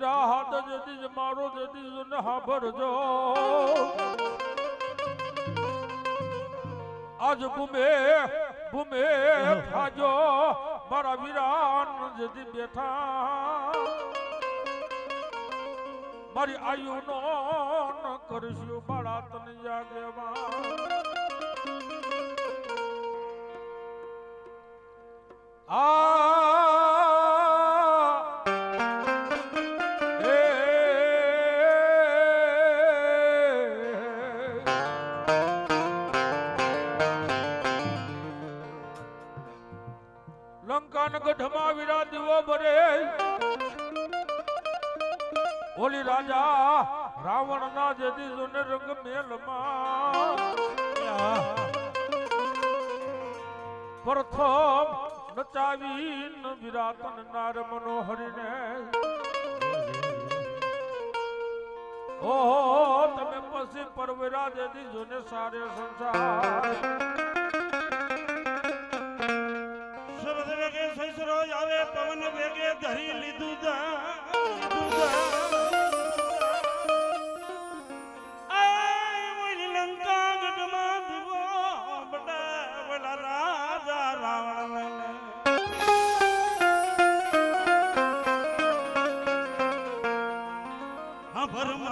વિરાહાત જતી જ મારો જતી જ ને હાભરજો આજ ભૂમે ભૂમે થાજો મારા વિરાન જતી બેઠા. મારી આયુ નો કરશું બાળા તને જાગેમાં ઓલી રાજા રાવણ ના જેથી સોને રંગ મેલમાં પ્રથમ નચાવી વિરાતન નાર મનોહરીને, ઓહો, તમે પછી પરવેરા દેદી જોને સારે સંસાર. શરદ વેગે સૈસરો આવે, પવન વેગે ધરી લીધું જા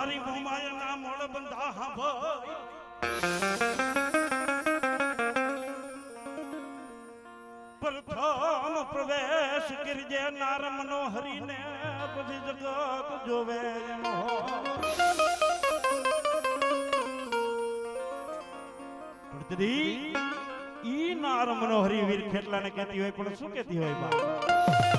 મારી ભૂમાય ના મોળ બંધા હા ભાઈ પ્રથમ પ્રવેશ કરજે નાર મનોહરીને પછી જગત જોવે એનો. ઈ નાર મનોહરી વીર ખેટલાને કહેતી હોય, પણ શું કહેતી હોય બા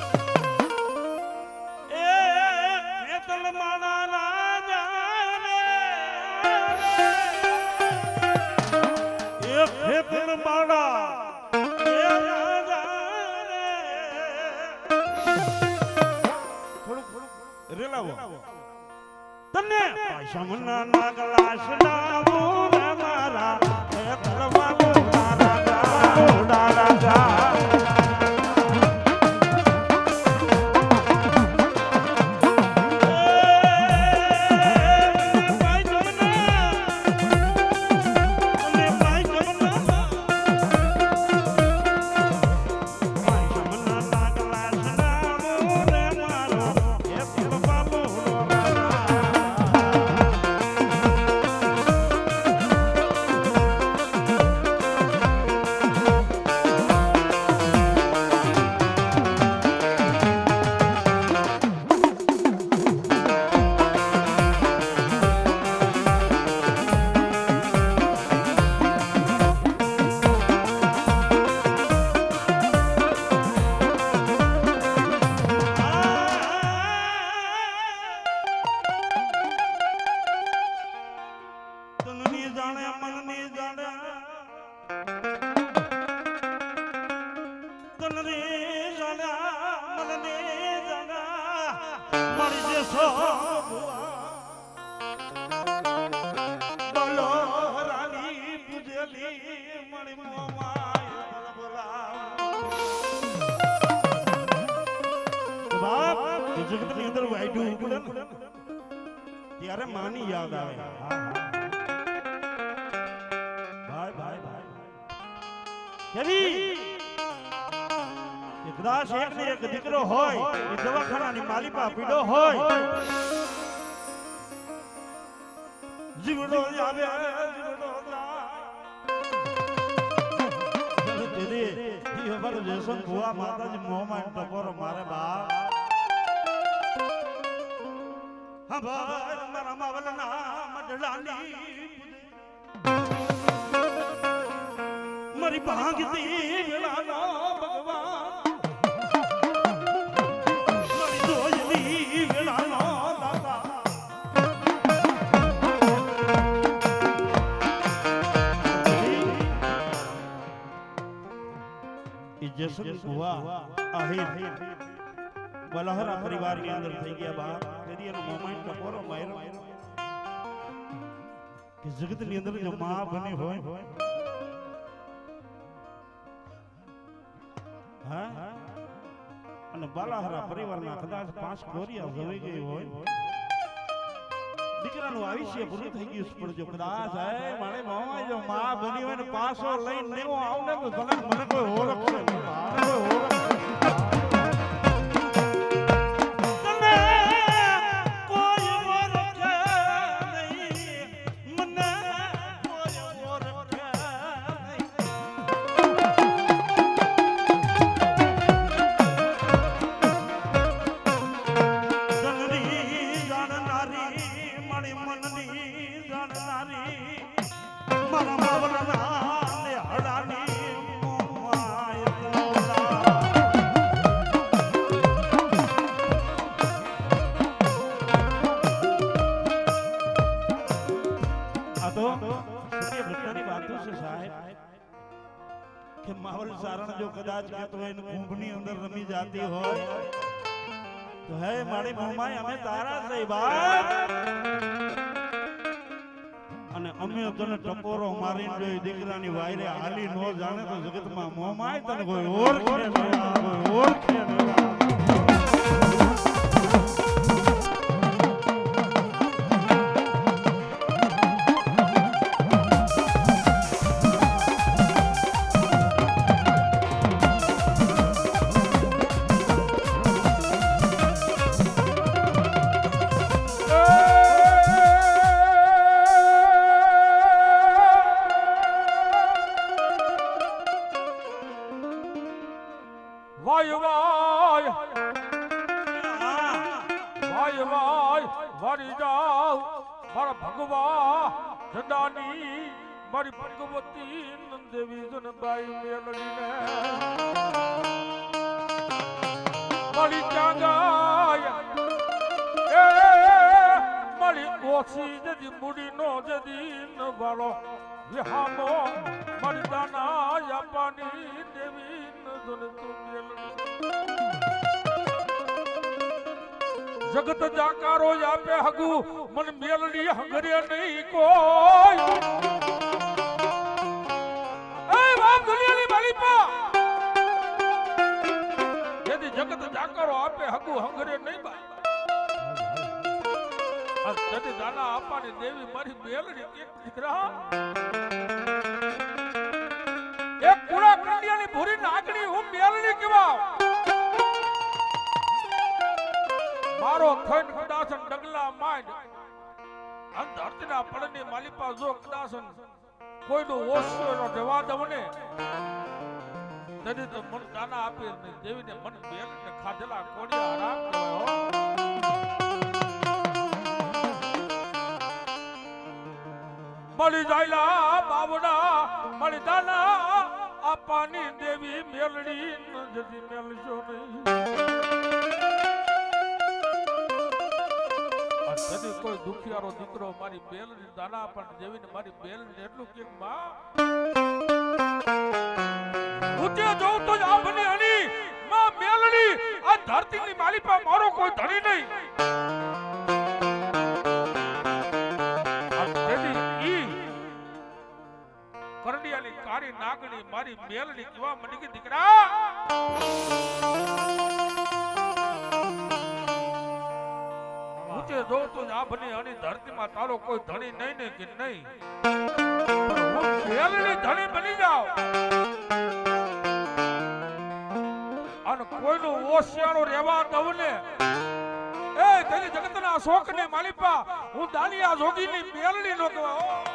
તને જગતની અંદર વાયડું ઉપડે ને ત્યારે માની યાદ આવે ભાઈ ભાઈ ભાઈ કેવી કદાચ એક ને એક દીકરો હોય એ દવાખાનાની માલિકા પીડો હોય જીવડો આવે અમારો જયસંત ભુવા માતાજી મોમાં ટકોરો મારે બા ભાઈ મારા માવલના મઢડાની બલહરા પરિવારની અંદર થઈ ગયા બાપ તેથી એનો મોમેન્ટ ટકોરો માયરો કે જગતની અંદર જો મા બની હોય. હા? અને બાલાહરા પરિવારના કદાચ પાંચ કોરિયા જોઈ ગઈ હોય. દીકરાનું આયુષ્ય પૂરું થઈ ગયું પણ જો કદાચ, હે, મારે મામા જો મા બની હોય ને પાસો લઈને નેવો આવને તો ભલે મને કોઈ ઓળખ કોઈ ઓળખ તો હે મારી મોમાય અમે તારા થઈ બાપ અને અમે તને ટકોરો મારીને જોઈ દીકરાની વાયરે હાલી નો જાણે તો જગતમાં મોમાય તને કોઈ ઓળખે નહીં, કોઈ ઓળખે નહીં. જડાની મારી ભગવતી નંદેવી જનબાઈ મેલડીને. મારી ચાંગાય. એ, મારી ઓછી જદી મૂડી નો જદી ન વાળો વિહામો, મારી દાના યાપાની દેવી ન જન તું મેલડી. જગત જાકારો આપે હગુ, મન મેલડી હંગરે નહીં કોઈ. એ જગત જાકારો આપે હગુ, હંગરે નહીં બા. જેથી દાના આપવાની દેવી મારી મેલડી એક દીકરા. એક કુડા કંડિયાની ભૂરી નાગણી હું મેલડી કેવા મારો થઈને કદાસન ડગલા માંડ. અંત ધરતીના પડની માલિપા જો કદાસન કોઈનું ઓછો એનો જવા દઉં ને તો મન દાના આપી દેવીને મન બેલ ને ખાધેલા કોડિયા આરામ કહેવાય મળી જાયલા બાવડા, મળી દાના આપાની દેવી મેલડી નજરી મેલજો નહીં. અને કોઈ દુખિયારો દીકરો મારી બેલની દાના પણ જેવીને મારી બેલ એટલું કે, માં ઊંચે જોઉં તો જ અની માં મેલડી આ ધરતીની માલિપા મારો કોઈ ધણી નહીં. કરડિયાની કાળી નાગણી મારી મેલની જોવા મની કે દીકરા ઊંચે જો તો જ આંભની હણી ધરતીમાં તારો કોઈ ધણી નહીં ને કે નહીં. ધણી બની જાઉં. અને કોઈનું ઓશિયાળો રહેવા દઉં ને. એ, તેની જગતના શોખ ને માલિપા, હું દાનિયા જોગીની મેલડી નો કહેવાય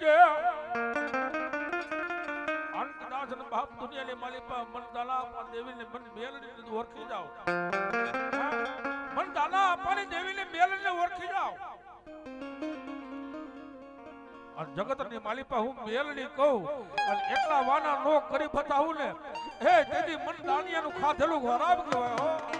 કે અંકદાસ ને માલિપા હું? મેલડી કહું, અને એટલા વાના નો કરી બતાવું ને, હે, તેથી મન દાનિયાનું ખાધેલું ખરાબ કહેવાય.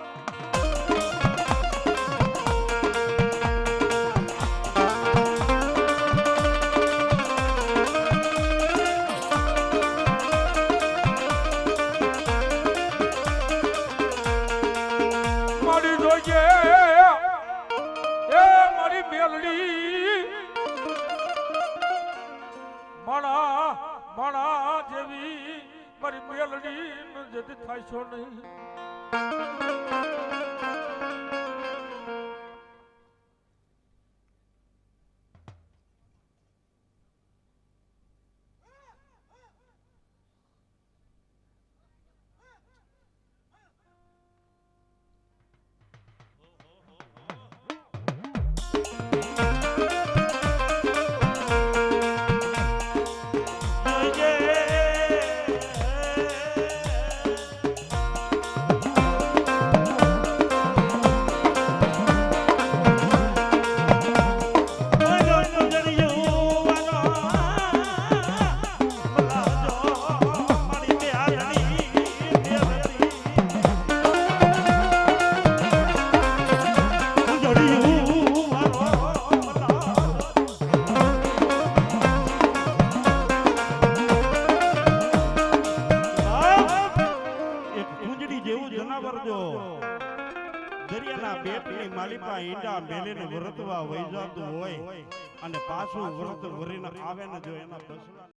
જતી થાય છો નહીં? અને પાછું વ્રત વરીને આવે ને જો એના બસડા